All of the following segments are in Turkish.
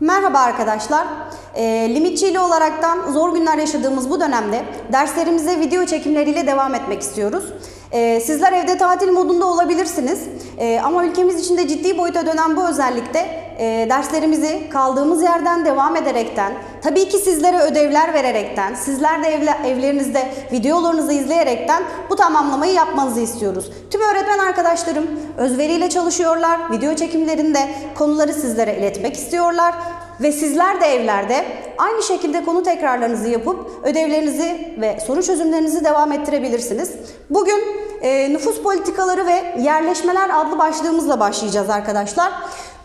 Merhaba arkadaşlar. E, limitçili olaraktan zor günler yaşadığımız bu dönemde derslerimize video çekimleriyle devam etmek istiyoruz. E, sizler evde tatil modunda olabilirsiniz. E, ama ülkemiz içinde ciddi boyuta dönen bu özellikte e, derslerimizi kaldığımız yerden devam ederekten, tabii ki sizlere ödevler vererekten, sizler de evle- evlerinizde videolarınızı izleyerekten bu tamamlamayı yapmanızı istiyoruz. Tüm öğretmen arkadaşlarım özveriyle çalışıyorlar, video çekimlerinde konuları sizlere iletmek istiyorlar ve sizler de evlerde aynı şekilde konu tekrarlarınızı yapıp ödevlerinizi ve soru çözümlerinizi devam ettirebilirsiniz. Bugün e, nüfus politikaları ve yerleşmeler adlı başlığımızla başlayacağız arkadaşlar.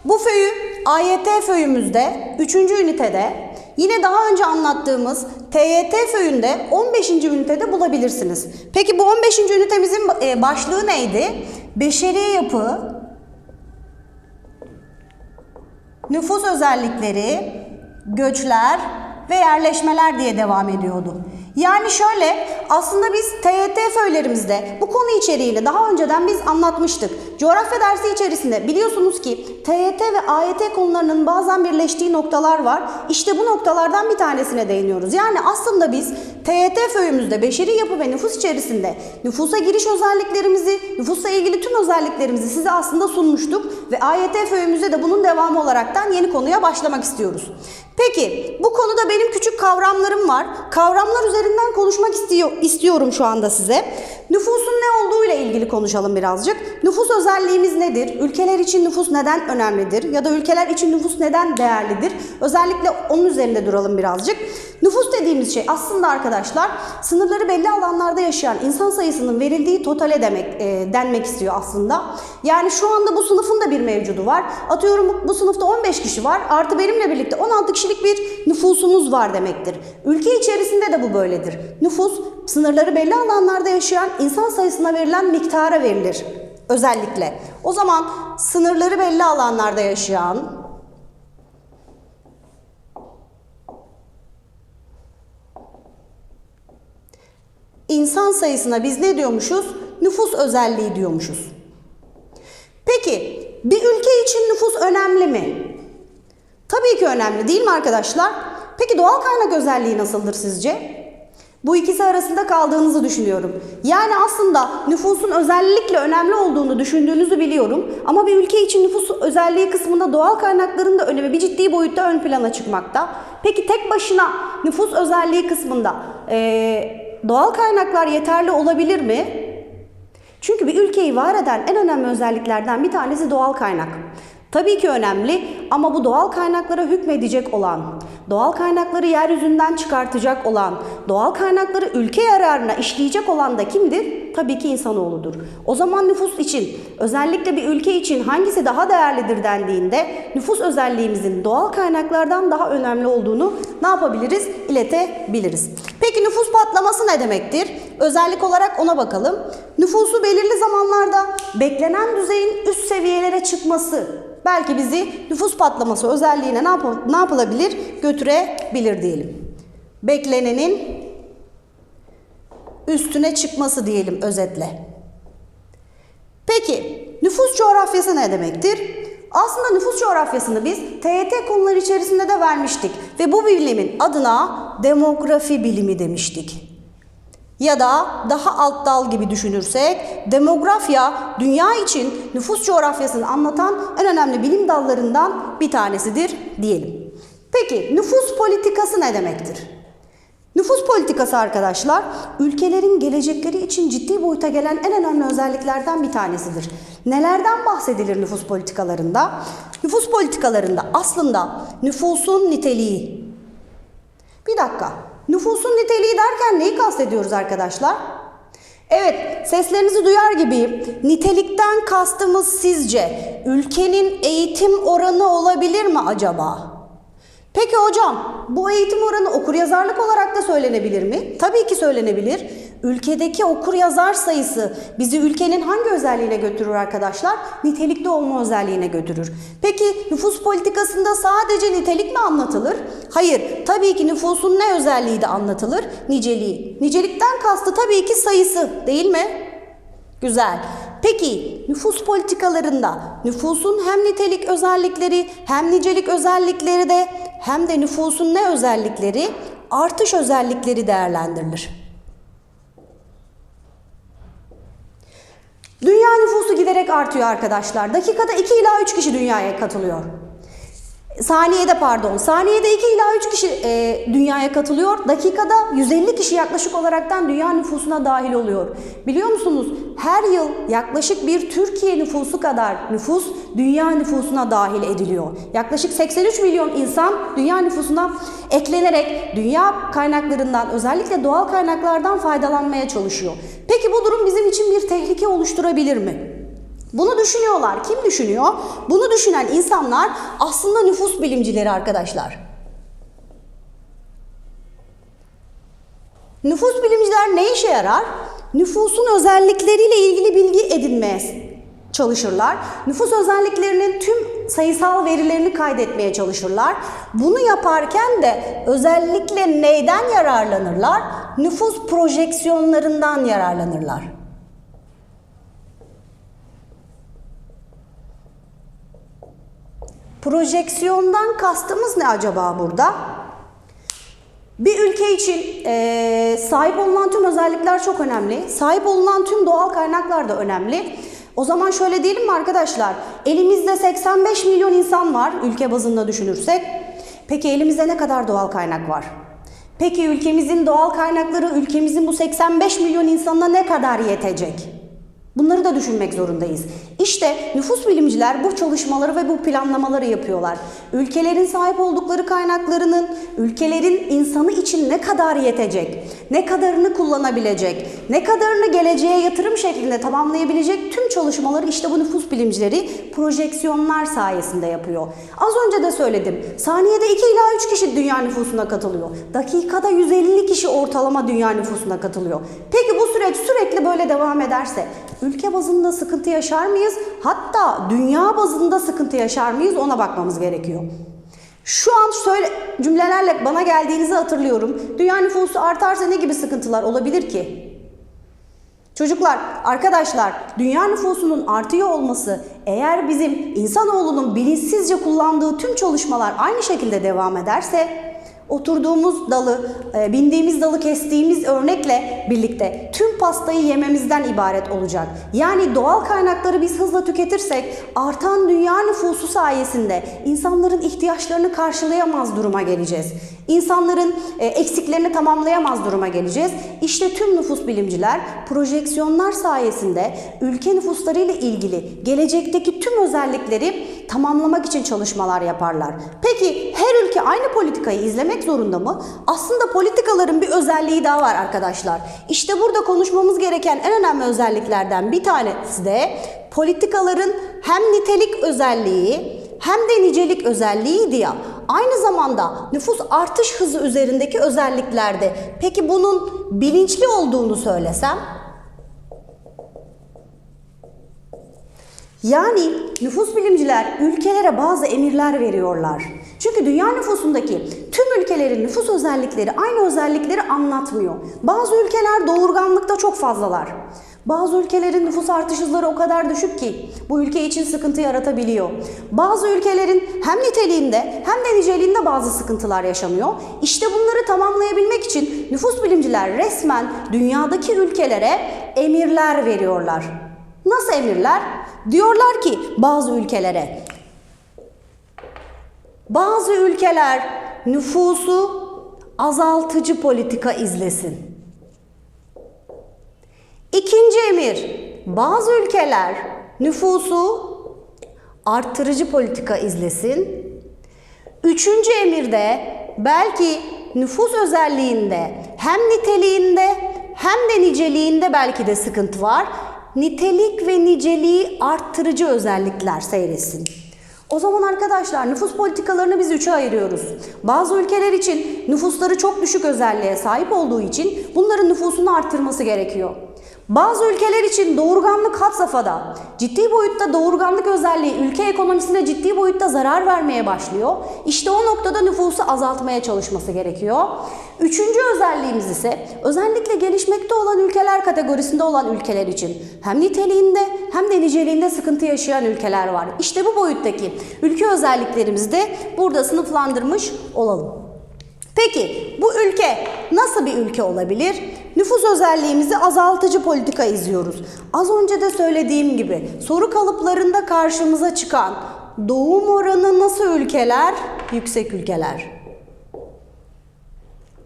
Bu föyü AYT föyümüzde 3. ünitede yine daha önce anlattığımız TYT föyünde 15. ünitede bulabilirsiniz. Peki bu 15. ünitemizin e, başlığı neydi? Beşeri yapı, nüfus özellikleri, göçler ve yerleşmeler diye devam ediyordu. Yani şöyle aslında biz TYT föylerimizde bu konu içeriğini daha önceden biz anlatmıştık. Coğrafya dersi içerisinde biliyorsunuz ki TYT ve AYT konularının bazen birleştiği noktalar var. İşte bu noktalardan bir tanesine değiniyoruz. Yani aslında biz TYT föyümüzde beşeri yapı ve nüfus içerisinde nüfusa giriş özelliklerimizi, nüfusla ilgili tüm özelliklerimizi size aslında sunmuştuk ve AYT föyümüzde de bunun devamı olaraktan yeni konuya başlamak istiyoruz. Peki bu konuda benim küçük kavramlarım var. Kavramlar üzerinden konuşmak istiyor, istiyorum şu anda size. Nüfusun ne olduğuyla ilgili konuşalım birazcık. Nüfus özelliğimiz nedir? Ülkeler için nüfus neden önemlidir? Ya da ülkeler için nüfus neden değerlidir? Özellikle onun üzerinde duralım birazcık. Nüfus dediğimiz şey aslında arkadaşlar sınırları belli alanlarda yaşayan insan sayısının verildiği totale demek e, denmek istiyor aslında. Yani şu anda bu sınıfın da bir mevcudu var. Atıyorum bu, sınıfta 15 kişi var. Artı benimle birlikte 16 kişilik bir nüfusumuz var demektir. Ülke içerisinde de bu böyledir. Nüfus sınırları belli alanlarda yaşayan insan sayısına verilen miktara verilir özellikle. O zaman sınırları belli alanlarda yaşayan insan sayısına biz ne diyormuşuz? Nüfus özelliği diyormuşuz. Peki bir ülke için nüfus önemli mi? Tabii ki önemli değil mi arkadaşlar? Peki doğal kaynak özelliği nasıldır sizce? Bu ikisi arasında kaldığınızı düşünüyorum. Yani aslında nüfusun özellikle önemli olduğunu düşündüğünüzü biliyorum. Ama bir ülke için nüfus özelliği kısmında doğal kaynakların da önemi bir ciddi boyutta ön plana çıkmakta. Peki tek başına nüfus özelliği kısmında eee, doğal kaynaklar yeterli olabilir mi? Çünkü bir ülkeyi var eden en önemli özelliklerden bir tanesi doğal kaynak. Tabii ki önemli ama bu doğal kaynaklara hükmedecek olan, doğal kaynakları yeryüzünden çıkartacak olan, doğal kaynakları ülke yararına işleyecek olan da kimdir? Tabii ki insanoğludur. O zaman nüfus için, özellikle bir ülke için hangisi daha değerlidir dendiğinde nüfus özelliğimizin doğal kaynaklardan daha önemli olduğunu ne yapabiliriz? İletebiliriz. Peki nüfus patlaması ne demektir? Özellik olarak ona bakalım. Nüfusu belirli zamanlarda beklenen düzeyin üst seviyelere çıkması belki bizi nüfus patlaması özelliğine ne, yap- ne yapılabilir? Götürebilir diyelim. Beklenenin üstüne çıkması diyelim özetle. Peki nüfus coğrafyası ne demektir? Aslında nüfus coğrafyasını biz TYT konuları içerisinde de vermiştik ve bu bilimin adına demografi bilimi demiştik. Ya da daha alt dal gibi düşünürsek demografya dünya için nüfus coğrafyasını anlatan en önemli bilim dallarından bir tanesidir diyelim. Peki nüfus politikası ne demektir? Nüfus politikası arkadaşlar, ülkelerin gelecekleri için ciddi boyuta gelen en önemli özelliklerden bir tanesidir. Nelerden bahsedilir nüfus politikalarında? Nüfus politikalarında aslında nüfusun niteliği. Bir dakika, nüfusun niteliği derken neyi kastediyoruz arkadaşlar? Evet, seslerinizi duyar gibiyim. Nitelikten kastımız sizce ülkenin eğitim oranı olabilir mi acaba? Peki hocam, bu eğitim oranı okuryazarlık olarak da söylenebilir mi? Tabii ki söylenebilir. Ülkedeki okuryazar sayısı bizi ülkenin hangi özelliğine götürür arkadaşlar? Nitelikli olma özelliğine götürür. Peki nüfus politikasında sadece nitelik mi anlatılır? Hayır, tabii ki nüfusun ne özelliği de anlatılır? Niceliği. Nicelikten kastı tabii ki sayısı değil mi? Güzel. Peki nüfus politikalarında nüfusun hem nitelik özellikleri hem nicelik özellikleri de hem de nüfusun ne özellikleri? Artış özellikleri değerlendirilir. Dünya nüfusu giderek artıyor arkadaşlar. Dakikada 2 ila 3 kişi dünyaya katılıyor. Saniyede pardon. Saniyede 2 ila 3 kişi e, dünyaya katılıyor. Dakikada 150 kişi yaklaşık olaraktan dünya nüfusuna dahil oluyor. Biliyor musunuz? Her yıl yaklaşık bir Türkiye nüfusu kadar nüfus dünya nüfusuna dahil ediliyor. Yaklaşık 83 milyon insan dünya nüfusuna eklenerek dünya kaynaklarından özellikle doğal kaynaklardan faydalanmaya çalışıyor. Peki bu durum bizim için bir tehlike oluşturabilir mi? Bunu düşünüyorlar. Kim düşünüyor? Bunu düşünen insanlar aslında nüfus bilimcileri arkadaşlar. Nüfus bilimciler ne işe yarar? Nüfusun özellikleriyle ilgili bilgi edinmeye çalışırlar. Nüfus özelliklerinin tüm sayısal verilerini kaydetmeye çalışırlar. Bunu yaparken de özellikle neyden yararlanırlar? Nüfus projeksiyonlarından yararlanırlar. Projeksiyondan kastımız ne acaba burada? Bir ülke için e, sahip olunan tüm özellikler çok önemli. Sahip olunan tüm doğal kaynaklar da önemli. O zaman şöyle diyelim mi arkadaşlar? Elimizde 85 milyon insan var ülke bazında düşünürsek. Peki elimizde ne kadar doğal kaynak var? Peki ülkemizin doğal kaynakları ülkemizin bu 85 milyon insanına ne kadar yetecek? Bunları da düşünmek zorundayız. İşte nüfus bilimciler bu çalışmaları ve bu planlamaları yapıyorlar. Ülkelerin sahip oldukları kaynaklarının ülkelerin insanı için ne kadar yetecek, ne kadarını kullanabilecek, ne kadarını geleceğe yatırım şeklinde tamamlayabilecek tüm çalışmaları işte bu nüfus bilimcileri projeksiyonlar sayesinde yapıyor. Az önce de söyledim. Saniyede 2 ila 3 kişi dünya nüfusuna katılıyor. Dakikada 150 kişi ortalama dünya nüfusuna katılıyor. Peki bu süreç sürekli böyle devam ederse ülke bazında sıkıntı yaşar mıyız? Hatta dünya bazında sıkıntı yaşar mıyız? Ona bakmamız gerekiyor. Şu an şöyle cümlelerle bana geldiğinizi hatırlıyorum. Dünya nüfusu artarsa ne gibi sıkıntılar olabilir ki? Çocuklar, arkadaşlar, dünya nüfusunun artıyor olması eğer bizim insanoğlunun bilinçsizce kullandığı tüm çalışmalar aynı şekilde devam ederse oturduğumuz dalı, e, bindiğimiz dalı kestiğimiz örnekle birlikte tüm pastayı yememizden ibaret olacak. Yani doğal kaynakları biz hızla tüketirsek artan dünya nüfusu sayesinde insanların ihtiyaçlarını karşılayamaz duruma geleceğiz. İnsanların e, eksiklerini tamamlayamaz duruma geleceğiz. İşte tüm nüfus bilimciler projeksiyonlar sayesinde ülke nüfusları ile ilgili gelecekteki tüm özellikleri tamamlamak için çalışmalar yaparlar. Peki her ülke aynı politikayı izlemek zorunda mı? Aslında politikaların bir özelliği daha var arkadaşlar. İşte burada konuşmamız gereken en önemli özelliklerden bir tanesi de politikaların hem nitelik özelliği hem de nicelik özelliğiydi ya. Aynı zamanda nüfus artış hızı üzerindeki özelliklerde. Peki bunun bilinçli olduğunu söylesem? Yani nüfus bilimciler ülkelere bazı emirler veriyorlar. Çünkü dünya nüfusundaki tüm ülkelerin nüfus özellikleri aynı özellikleri anlatmıyor. Bazı ülkeler doğurganlıkta çok fazlalar. Bazı ülkelerin nüfus artış hızları o kadar düşük ki bu ülke için sıkıntı yaratabiliyor. Bazı ülkelerin hem niteliğinde hem de niceliğinde bazı sıkıntılar yaşanıyor. İşte bunları tamamlayabilmek için nüfus bilimciler resmen dünyadaki ülkelere emirler veriyorlar. Nasıl emirler? Diyorlar ki bazı ülkelere bazı ülkeler nüfusu azaltıcı politika izlesin. İkinci emir, bazı ülkeler nüfusu arttırıcı politika izlesin. Üçüncü emirde belki nüfus özelliğinde hem niteliğinde hem de niceliğinde belki de sıkıntı var. Nitelik ve niceliği arttırıcı özellikler seyretsin. O zaman arkadaşlar nüfus politikalarını biz üçe ayırıyoruz. Bazı ülkeler için nüfusları çok düşük özelliğe sahip olduğu için bunların nüfusunu arttırması gerekiyor. Bazı ülkeler için doğurganlık had safhada. Ciddi boyutta doğurganlık özelliği ülke ekonomisine ciddi boyutta zarar vermeye başlıyor. İşte o noktada nüfusu azaltmaya çalışması gerekiyor. Üçüncü özelliğimiz ise özellikle gelişmekte olan ülkeler kategorisinde olan ülkeler için hem niteliğinde hem de niceliğinde sıkıntı yaşayan ülkeler var. İşte bu boyuttaki ülke özelliklerimizi de burada sınıflandırmış olalım. Peki bu ülke nasıl bir ülke olabilir? Nüfus özelliğimizi azaltıcı politika izliyoruz. Az önce de söylediğim gibi soru kalıplarında karşımıza çıkan doğum oranı nasıl ülkeler? Yüksek ülkeler.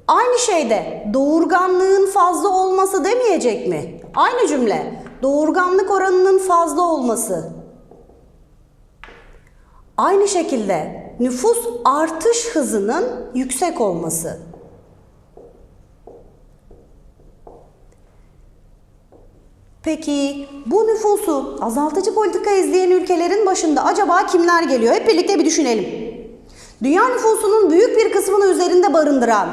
Aynı şeyde doğurganlığın fazla olması demeyecek mi? Aynı cümle. Doğurganlık oranının fazla olması. Aynı şekilde nüfus artış hızının yüksek olması. Peki bu nüfusu azaltıcı politika izleyen ülkelerin başında acaba kimler geliyor? Hep birlikte bir düşünelim. Dünya nüfusunun büyük bir kısmını üzerinde barındıran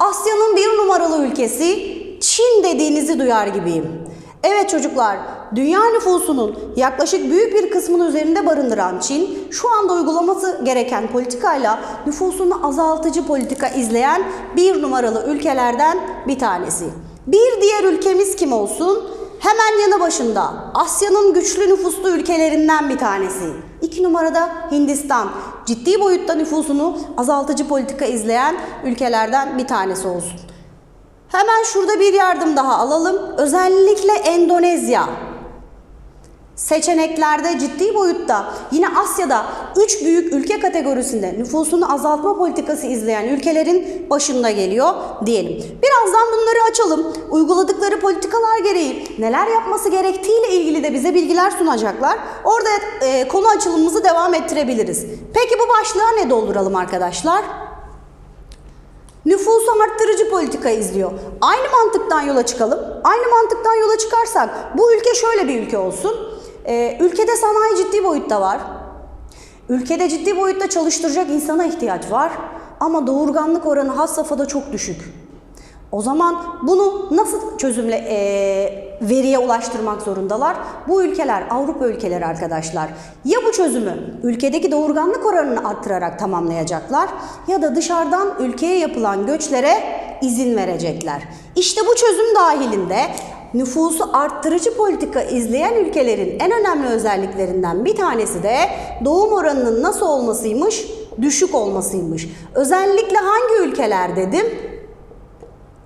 Asya'nın bir numaralı ülkesi Çin dediğinizi duyar gibiyim. Evet çocuklar, dünya nüfusunun yaklaşık büyük bir kısmını üzerinde barındıran Çin, şu anda uygulaması gereken politikayla nüfusunu azaltıcı politika izleyen bir numaralı ülkelerden bir tanesi. Bir diğer ülkemiz kim olsun? Hemen yanı başında Asya'nın güçlü nüfuslu ülkelerinden bir tanesi. İki numarada Hindistan. Ciddi boyutta nüfusunu azaltıcı politika izleyen ülkelerden bir tanesi olsun. Hemen şurada bir yardım daha alalım. Özellikle Endonezya. Seçeneklerde ciddi boyutta yine Asya'da 3 büyük ülke kategorisinde nüfusunu azaltma politikası izleyen ülkelerin başında geliyor diyelim. Birazdan bunları açalım. Uyguladıkları politikalar gereği neler yapması gerektiğiyle ilgili de bize bilgiler sunacaklar. Orada e, konu açılımımızı devam ettirebiliriz. Peki bu başlığa ne dolduralım arkadaşlar? Nüfusu arttırıcı politika izliyor. Aynı mantıktan yola çıkalım. Aynı mantıktan yola çıkarsak bu ülke şöyle bir ülke olsun. Ee, ülkede sanayi ciddi boyutta var. Ülkede ciddi boyutta çalıştıracak insana ihtiyaç var. Ama doğurganlık oranı has safhada çok düşük. O zaman bunu nasıl çözümle e, veriye ulaştırmak zorundalar? Bu ülkeler Avrupa ülkeleri arkadaşlar. Ya bu çözümü ülkedeki doğurganlık oranını arttırarak tamamlayacaklar ya da dışarıdan ülkeye yapılan göçlere izin verecekler. İşte bu çözüm dahilinde nüfusu arttırıcı politika izleyen ülkelerin en önemli özelliklerinden bir tanesi de doğum oranının nasıl olmasıymış? Düşük olmasıymış. Özellikle hangi ülkeler dedim?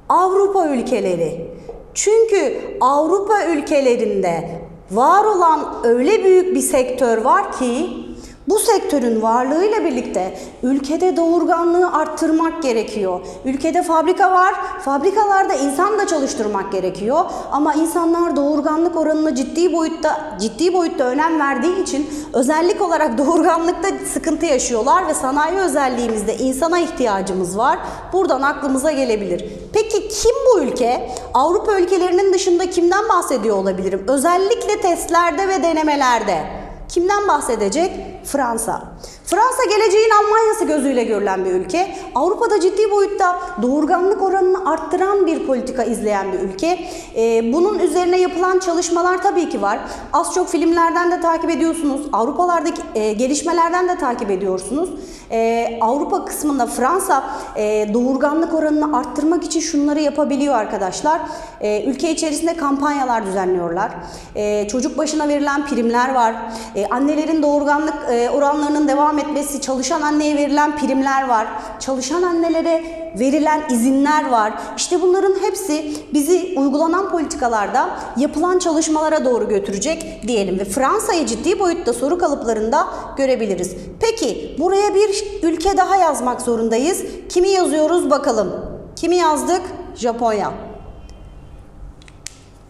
Avrupa ülkeleri. Çünkü Avrupa ülkelerinde var olan öyle büyük bir sektör var ki bu sektörün varlığıyla birlikte ülkede doğurganlığı arttırmak gerekiyor. Ülkede fabrika var, fabrikalarda insan da çalıştırmak gerekiyor. Ama insanlar doğurganlık oranına ciddi boyutta ciddi boyutta önem verdiği için özellik olarak doğurganlıkta sıkıntı yaşıyorlar ve sanayi özelliğimizde insana ihtiyacımız var. Buradan aklımıza gelebilir. Peki kim bu ülke? Avrupa ülkelerinin dışında kimden bahsediyor olabilirim? Özellikle testlerde ve denemelerde. Kimden bahsedecek? Fransa. Fransa geleceğin Almanya'sı gözüyle görülen bir ülke. Avrupa'da ciddi boyutta doğurganlık oranını arttıran bir politika izleyen bir ülke. Ee, bunun üzerine yapılan çalışmalar tabii ki var. Az çok filmlerden de takip ediyorsunuz. Avrupalardaki e, gelişmelerden de takip ediyorsunuz. Ee, Avrupa kısmında Fransa e, doğurganlık oranını arttırmak için şunları yapabiliyor arkadaşlar. Ee, ülke içerisinde kampanyalar düzenliyorlar. Ee, çocuk başına verilen primler var. Ee, annelerin doğurganlık e, oranlarının devam etmesi, çalışan anneye verilen primler var. Çalışan annelere verilen izinler var. İşte bunların hepsi bizi uygulanan politikalarda yapılan çalışmalara doğru götürecek diyelim ve Fransa'yı ciddi boyutta soru kalıplarında görebiliriz. Peki buraya bir ülke daha yazmak zorundayız. Kimi yazıyoruz bakalım. Kimi yazdık? Japonya.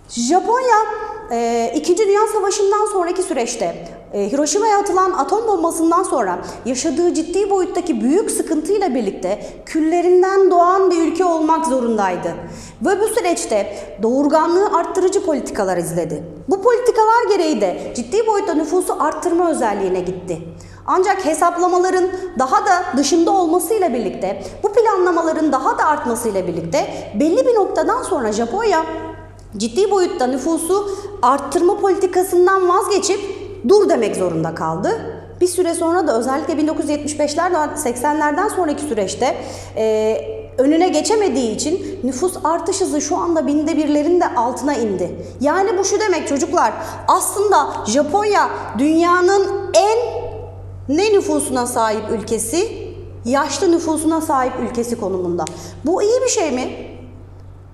Japonya e, Dünya Savaşı'ndan sonraki süreçte e, Hiroşima'ya atılan atom bombasından sonra yaşadığı ciddi boyuttaki büyük sıkıntıyla birlikte küllerinden doğan bir ülke olmak zorundaydı. Ve bu süreçte doğurganlığı arttırıcı politikalar izledi. Bu politikalar gereği de ciddi boyutta nüfusu arttırma özelliğine gitti. Ancak hesaplamaların daha da dışında olmasıyla birlikte, bu planlamaların daha da artmasıyla birlikte belli bir noktadan sonra Japonya ciddi boyutta nüfusu arttırma politikasından vazgeçip dur demek zorunda kaldı. Bir süre sonra da özellikle 1975'lerden 80'lerden sonraki süreçte e, önüne geçemediği için nüfus artış hızı şu anda binde birlerin de altına indi. Yani bu şu demek çocuklar aslında Japonya dünyanın en ne nüfusuna sahip ülkesi? Yaşlı nüfusuna sahip ülkesi konumunda. Bu iyi bir şey mi?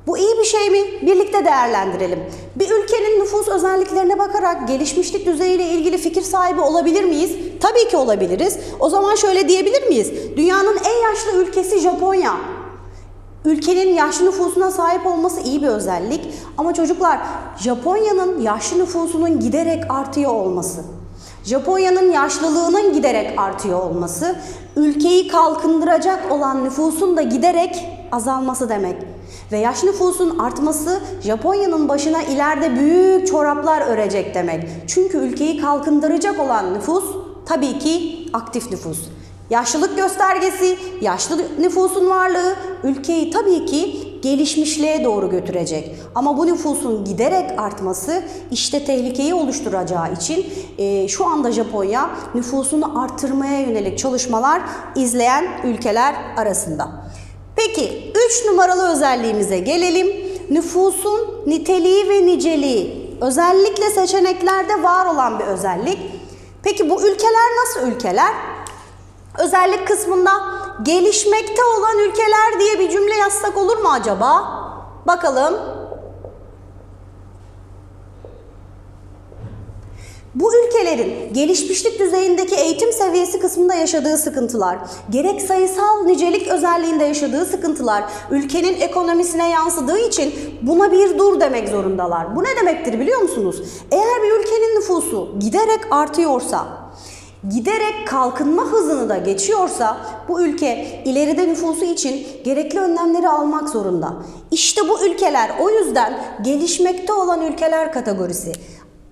Bu iyi bir şey mi? Birlikte değerlendirelim. Bir ülkenin nüfus özelliklerine bakarak gelişmişlik düzeyiyle ilgili fikir sahibi olabilir miyiz? Tabii ki olabiliriz. O zaman şöyle diyebilir miyiz? Dünyanın en yaşlı ülkesi Japonya. Ülkenin yaşlı nüfusuna sahip olması iyi bir özellik ama çocuklar Japonya'nın yaşlı nüfusunun giderek artıyor olması, Japonya'nın yaşlılığının giderek artıyor olması, ülkeyi kalkındıracak olan nüfusun da giderek azalması demek. Ve yaş nüfusun artması Japonya'nın başına ileride büyük çoraplar örecek demek. Çünkü ülkeyi kalkındıracak olan nüfus tabii ki aktif nüfus. Yaşlılık göstergesi, yaşlı nüfusun varlığı ülkeyi tabii ki gelişmişliğe doğru götürecek. Ama bu nüfusun giderek artması işte tehlikeyi oluşturacağı için e, şu anda Japonya nüfusunu arttırmaya yönelik çalışmalar izleyen ülkeler arasında. Peki 3 numaralı özelliğimize gelelim. Nüfusun niteliği ve niceliği özellikle seçeneklerde var olan bir özellik. Peki bu ülkeler nasıl ülkeler? Özellik kısmında gelişmekte olan ülkeler diye bir cümle yazsak olur mu acaba? Bakalım. Bu ülkelerin gelişmişlik düzeyindeki eğitim seviyesi kısmında yaşadığı sıkıntılar, gerek sayısal nicelik özelliğinde yaşadığı sıkıntılar ülkenin ekonomisine yansıdığı için buna bir dur demek zorundalar. Bu ne demektir biliyor musunuz? Eğer bir ülkenin nüfusu giderek artıyorsa, giderek kalkınma hızını da geçiyorsa bu ülke ileride nüfusu için gerekli önlemleri almak zorunda. İşte bu ülkeler o yüzden gelişmekte olan ülkeler kategorisi.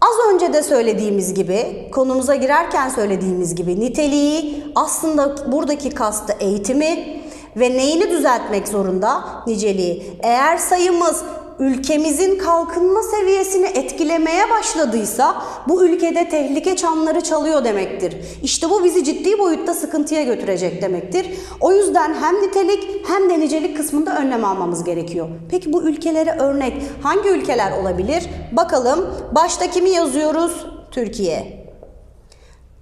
Az önce de söylediğimiz gibi, konumuza girerken söylediğimiz gibi niteliği aslında buradaki kastı eğitimi ve neyini düzeltmek zorunda? Niceliği. Eğer sayımız ülkemizin kalkınma seviyesini etkilemeye başladıysa bu ülkede tehlike çanları çalıyor demektir. İşte bu bizi ciddi boyutta sıkıntıya götürecek demektir. O yüzden hem nitelik hem de nicelik kısmında önlem almamız gerekiyor. Peki bu ülkelere örnek hangi ülkeler olabilir? Bakalım başta kimi yazıyoruz? Türkiye.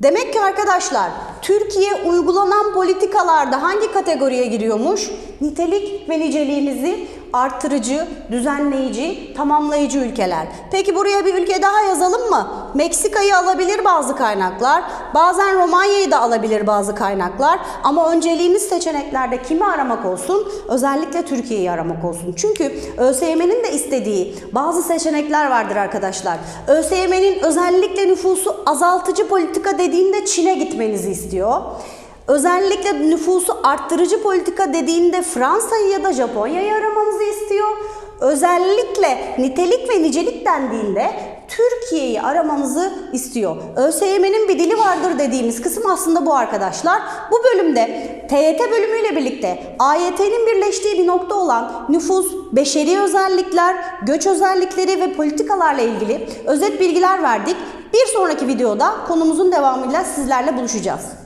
Demek ki arkadaşlar Türkiye uygulanan politikalarda hangi kategoriye giriyormuş? Nitelik ve niceliğimizi artırıcı, düzenleyici, tamamlayıcı ülkeler. Peki buraya bir ülke daha yazalım mı? Meksika'yı alabilir bazı kaynaklar. Bazen Romanya'yı da alabilir bazı kaynaklar. Ama önceliğimiz seçeneklerde kimi aramak olsun? Özellikle Türkiye'yi aramak olsun. Çünkü ÖSYM'nin de istediği bazı seçenekler vardır arkadaşlar. ÖSYM'nin özellikle nüfusu azaltıcı politika dediğinde Çin'e gitmenizi istiyor. Özellikle nüfusu arttırıcı politika dediğinde Fransa'yı ya da Japonya'yı aramanızı istiyor. Özellikle nitelik ve nicelik dendiğinde Türkiye'yi aramamızı istiyor. ÖSYM'nin bir dili vardır dediğimiz kısım aslında bu arkadaşlar. Bu bölümde TYT bölümüyle birlikte AYT'nin birleştiği bir nokta olan nüfus, beşeri özellikler, göç özellikleri ve politikalarla ilgili özet bilgiler verdik. Bir sonraki videoda konumuzun devamıyla sizlerle buluşacağız.